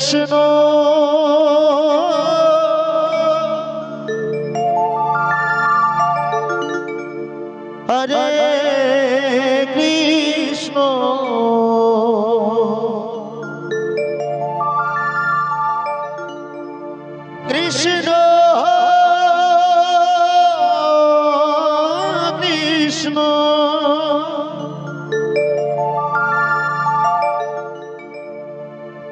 কৃষ্ণ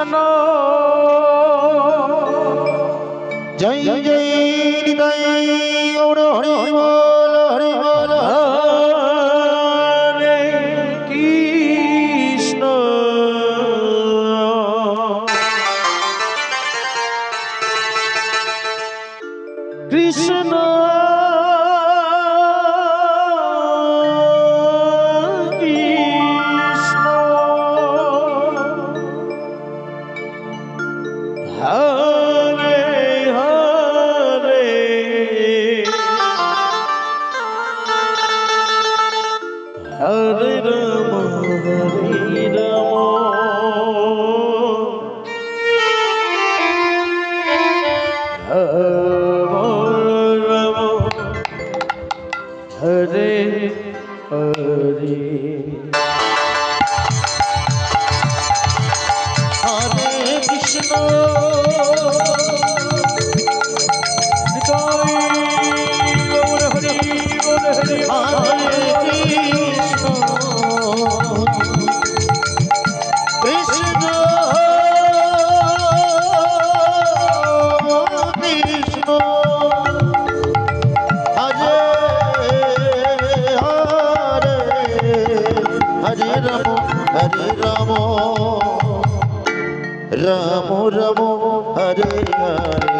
কৃষ্ণ হরে রাম হরে রাম। হরে হরে। হরে কৃষ্ণ। হরে হরে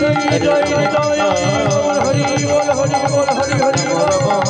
हरि बोल हरि हरिष